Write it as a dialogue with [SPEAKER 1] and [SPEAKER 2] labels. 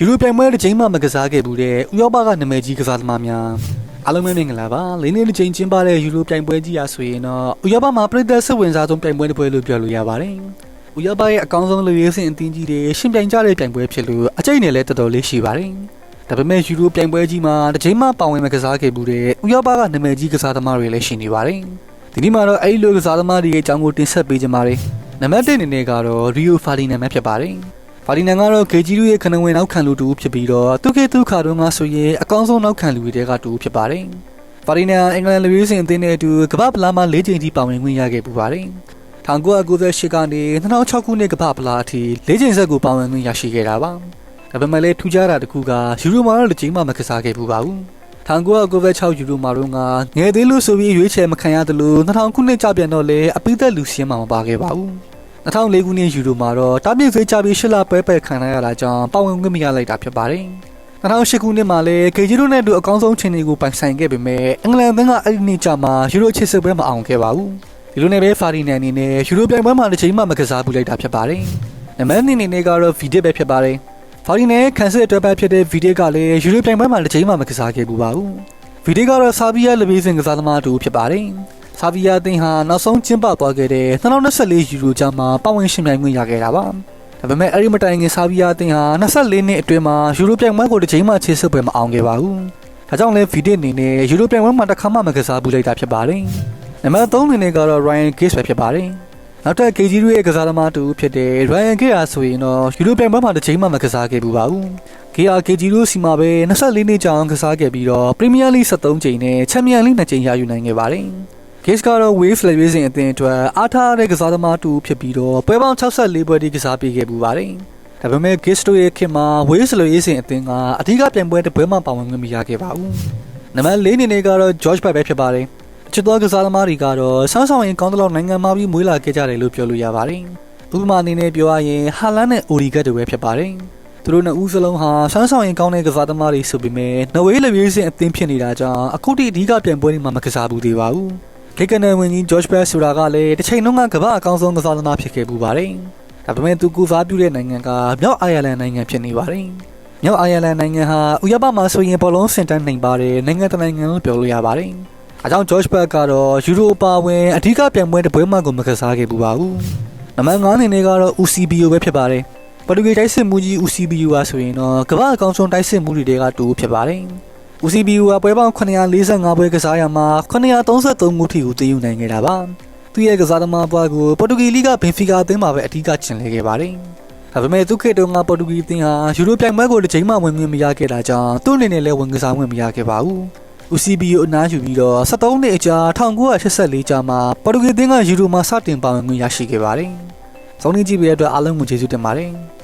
[SPEAKER 1] ယူရိုပြိုင်ပွဲတစ်ချိန်မှမကစားခဲ့ဘူးတဲ့ဥရောပကနာမည်ကြီးကစားသမားများအားလုံးပဲမင်္ဂလာပါလေးနေ့တစ်ချိန်ကျင်းပတဲ့ယူရိုပြိုင်ပွဲကြီးရာဆိုရင်တော့ဥရောပမှာပြည်သက်စိတ်ဝင်စားဆုံးပြိုင်ပွဲတစ်ပွဲလို့ပြောလို့ရပါတယ်ဥရောပရဲ့အကောင်းဆုံးလူရေးစင်အသင်းကြီးတွေရှင်ပြိုင်ကြတဲ့ပြိုင်ပွဲဖြစ်လို့အကျိတ်နဲ့လည်းတော်တော်လေးရှိပါတယ်ဒါပေမဲ့ယူရိုပြိုင်ပွဲကြီးမှာတစ်ချိန်မှပါဝင်မကစားခဲ့ဘူးတဲ့ဥရောပကနာမည်ကြီးကစားသမားတွေလည်းရှိနေပါတယ်ဒီနေ့မှာတော့အဲ့ဒီလိုကစားသမားတွေရဲ့အကြောင်းကိုတင်ဆက်ပေးကြပါမယ်နံပါတ်1အနေနဲ့ကတော့ရီယိုဖာဒီနန်ပဲဖြစ်ပါတယ် ဖာဒီနန်ကတော့ကေဂျီလူရဲ့ခဏဝင်နောက်ခံလူတူဖြစ်ပြီးတော့သူကေသူခါတုန်းကဆိုရင်အကောင်းဆုံးနောက်ခံလူတွေကတူဖြစ်ပါတယ်ဖာဒီနန်အင်္ဂလန်လူမျိုးစင်အသင်းနဲ့အတူကမ္ဘာပလာမှာ၄ချိန်ထိပါဝင်ခွင့်ရခဲ့ပူပါတယ်1998ကနေ2006ခုနှစ်ကမ္ဘာပလာအထိ၄ချိန်ဆက်ကိုပါဝင်ခွင့်ရရှိခဲ့တာပါဒါပေမဲ့လည်းထူးခြားတာတစ်ခုကယူရိုမာတော့တစ်ချိန်မှမကစားခဲ့ဘူးပါဘူး1996ယူရိုမာတော့ကငယ်သေးလို့ဆိုပြီးရွေးချယ်မခံရသလို2000ခုနှစ်ကြပြန်တော့လေအပိသက်လူစင်းမှမပါခဲ့ပါဘူး 2004ခုနှစ်ယူရိုမှာတော့တာပြည့်ဖေးကြပြီးရှစ်လပွဲပယ်ခံရတာကြောင့်ပါဝင်ခွင့်မရလိုက်တာဖြစ်ပါတယ်2008ခုနှစ်မှာလည်းကေဂျီရိုနဲ့တူအကောင်းဆုံးချိန်တွေကိုပိုင်ဆိုင်ခဲ့ပေမဲ့အင်္ဂလန်ဘက်ကအဲ့ဒီနေ့ကျမှယူရိုချစ်စစ်ပွဲမအောင်ခဲ့ပါဘူးဒီလိုနဲ့ပဲဖာဒီနန်အနေနဲ့ယူရိုပြိုင်ပွဲမှာတစ်ချိန်မှမကစားဘူးလိုက်တာဖြစ်ပါတယ်နံပါတ်2အနေနဲ့ကတော့ဗီဒစ်ပဲဖြစ်ပါတယ်ဖာဒီနန်ခန်းစစ်အတွက်ပဲဖြစ်တဲ့ဗီဒစ်ကလည်းယူရိုပြိုင်ပွဲမှာတစ်ချိန်မှမကစားခဲ့ဘူးပါဘူးဗီဒစ်ကတော့ဆာဗီယာလဘေးစင်ကစားသမားတူဖြစ်ပါတယ် ဆာဗီယာအသင်းဟာနောက်ဆုံးကျင်းပသွားခဲ့တဲ့2024ယူရိုကျမှပါဝင်ရှင်ပြိုင်ခွင့်ရခဲ့တာပါဒါပေမဲ့အဲ့ဒီမတိုင်ခင်ဆာဗီယာအသင်းဟာ24နှစ်အတွင်းမှာယူရိုပြိုင်ပွဲကိုတစ်ချိန်မှခြေစွပ်ပွဲမအောင်ခဲ့ပါဘူးဒါကြောင့်လဲဗီဒစ်အနေနဲ့ယူရိုပြိုင်ပွဲမှာတစ်ခါမှမကစားဘူးလိုက်တာဖြစ်ပါတယ်နံပါတ်3အနေနဲ့ကတော့ Ryan Giggs ပဲဖြစ်ပါတယ်နောက်ထပ် KG ရဲ့ကစားသမားတူဖြစ်တဲ့ Ryan Giggs ဟာဆိုရင်တော့ယူရိုပြိုင်ပွဲမှာတစ်ချိန်မှမကစားခဲ့ဘူးပါဘူး KRKG တို့စီမှာပဲ24နှစ်ကြာအောင်ကစားခဲ့ပြီးတော့ Premier League 73ကြိမ်နဲ့ Champions League 2ကြိမ်ရယူနိုင်ခဲ့ပါတယ်။ Case ကတော့ Wave Federation အသင်းအတွက်အားထားတဲ့ကစားသမားတူဖြစ်ပြီးတော့ပွဲပေါင်း64ပွဲတိကစားပေးခဲ့ပူပါတယ်။ဒါပေမဲ့ Case တို့ရဲ့ခင်မှာ Wave Federation အသင်းကအဓိကပြိုင်ပွဲတစ်ပွဲမှပါဝင်ခွင့်မရခဲ့ပါဘူး။နံပါတ်၄အနေနဲ့ကတော့ George Best ပဲဖြစ်ပါတယ်။ချစ်တော်ကစားသမားတွေကတော့ဆောင်းဆောင်ရင်ကောင်းတဲ့လောက်နိုင်ငံမှာပြီးမွေးလာခဲ့ကြတယ်လို့ပြောလို့ရပါတယ်။ဥပမာအနေနဲ့ပြောရရင်ဟာလန်နဲ့အိုရီဂတ်တို့ပဲဖြစ်ပါတယ်။သူတို့နှစ်ဦးစလုံးဟာဆန်းဆောင်ရင်ကောင်းတဲ့ကစားသမားတွေဆိုပေမဲ့နဝေးလက်ပြေးစင်အသင်းဖြစ်နေတာကြောင့်အခုထိအဓိကပြိုင်ပွဲတွေမှာမကစားဘူးသေးပါဘူး။ ခေကန်နယ်ဝင်ကြီး George Best ဆိုတာကလည်းတစ်ချိန်လုံးကကမ္ဘာအကောင်းဆုံးကစားသမားဖြစ်ခဲ့ပူပါတယ်။ဒါပေမဲ့သူကူစားပြုတဲ့နိုင်ငံကမြောက်အိုင်ယာလန်နိုင်ငံဖြစ်နေပါတယ်။မြောက်အိုင်ယာလန်နိုင်ငံဟာဥရောပမှာဆိုရင်ဘောလုံးစင်တန်းနိုင်ပါတယ်နိုင်ငံတနိုင်ငံလို့ပြောလို့ရပါတယ်။အကြောင်း George Best ကတော့ယူရိုပါဝင်အဓိကပြိုင်ပွဲတစ်ပွဲမှကိုမကစားခဲ့ဘူးပါဘူး။နံပါတ်9အနေနဲ့ကတော့ UCBO ပဲဖြစ်ပါတယ်။ပေါ်တူဂီတိုက်စစ်မှုကြီး UCBU ဟာဆိုရင်တော့ကမ္ဘာအကောင်းဆုံးတိုက်စစ်မှုတွေကတူဖြစ်ပါတယ်။ UCBU ကပွဲပေါင်း945ပွဲကစားရမှာ933မှုထိကိုတည်ယူနိုင်ခဲ့တာပါ။သူရဲ့ကစားသမားပွားကိုပေါ်တူဂီလိဂဘင်ဖီကာအသင်းမှာပဲအဓိကကျင်လည်ခဲ့ပါတယ်။ဒါပေမဲ့သူခေတ်တုန်းကပေါ်တူဂီအသင်းဟာယူရိုပြိုင်ပွဲကိုတစ်ချိန်မှဝင်ခွင့်မရခဲ့တာကြောင့်သူ့အနေနဲ့လည်းဝင်ကစားခွင့်မရခဲ့ပါဘူး။ UCBU အနားယူပြီးတော့73နှစ်အကြာ1984ကြာမှာပေါ်တူဂီအသင်းကယူရိုမှာစတင်ပါဝင်ခွင့်ရရှိခဲ့ပါတယ်။စောင်းနေကြည့်ပေးတဲ့အတွက်အားလုံးကိုကျေးဇူးတင်ပါတယ်။